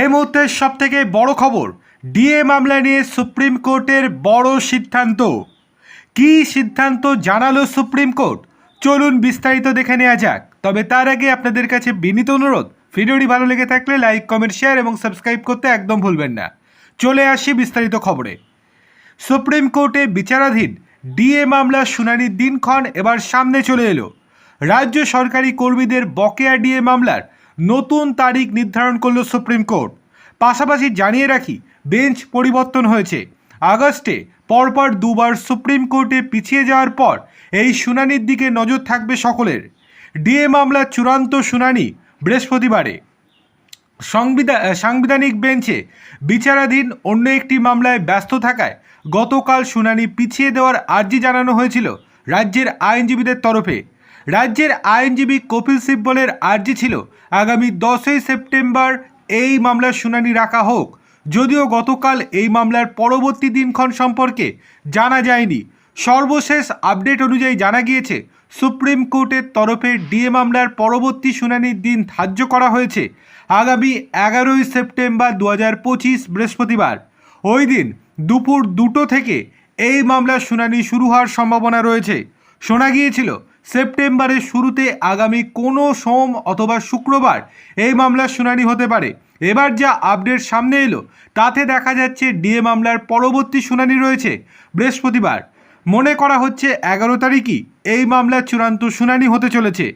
এই মুহূর্তের সব থেকে বড় খবর, ডিএ মামলা নিয়ে সুপ্রিম কোর্টের বড় সিদ্ধান্ত। কী সিদ্ধান্ত জানালো সুপ্রিম কোর্ট? চলুন বিস্তারিত দেখে নেওয়া যাক। তবে তার আগে আপনাদের কাছে বিনীত অনুরোধ, ভিডিওটি ভালো লেগে থাকলে লাইক, কমেন্ট, শেয়ার এবং সাবস্ক্রাইব করতে একদম ভুলবেন না। চলে আসি বিস্তারিত খবরে। সুপ্রিম কোর্টে বিচারাধীন ডিএ মামলার শুনানির দিনক্ষণ এবার সামনে চলে এলো। রাজ্য সরকারি কর্মীদের বকেয়া ডিএ মামলার নতুন তারিখ নির্ধারণ করল সুপ্রিম কোর্ট। পাশাপাশি জানিয়ে রাখি, বেঞ্চ পরিবর্তন হয়েছে। আগস্টে পরপর দুবার সুপ্রিম কোর্টে পিছিয়ে যাওয়ার পর এই শুনানির দিকে নজর থাকবে সকলের। ডিএ মামলার চূড়ান্ত শুনানি বৃহস্পতিবারে। সংবিধান সাংবিধানিক বেঞ্চে বিচারাধীন অন্য একটি মামলায় ব্যস্ত থাকায় গতকাল শুনানি পিছিয়ে দেওয়ার আর্জি জানানো হয়েছিল রাজ্যের আইনজীবীদের তরফে। রাজ্যের আইনজীবী কপিল সিব্বলের আর্জি ছিল আগামী দশই সেপ্টেম্বর এই মামলার শুনানি রাখা হোক। যদিও গতকাল এই মামলার পরবর্তী দিনক্ষণ সম্পর্কে জানা যায়নি। সর্বশেষ আপডেট অনুযায়ী জানা গিয়েছে, সুপ্রিম কোর্টের তরফে ডিএ মামলার পরবর্তী শুনানির দিন ধার্য করা হয়েছে আগামী এগারোই সেপ্টেম্বর দু পঁচিশ বৃহস্পতিবার। ওই দিন দুপুর দুটো থেকে এই মামলার শুনানি শুরু হওয়ার সম্ভাবনা রয়েছে। শোনা গিয়েছিল সেপ্টেম্বরের শুরুতে আগামী কোনো সোম অথবা শুক্রবার এই মামলার শুনানি হতে পারে। এবার যা আপডেট সামনে এলো, তাতে দেখা যাচ্ছে ডিএ মামলার পরবর্তী শুনানি রয়েছে বৃহস্পতিবার। মনে করা হচ্ছে এগারো তারিখই এই মামলার চূড়ান্ত শুনানি হতে চলেছে।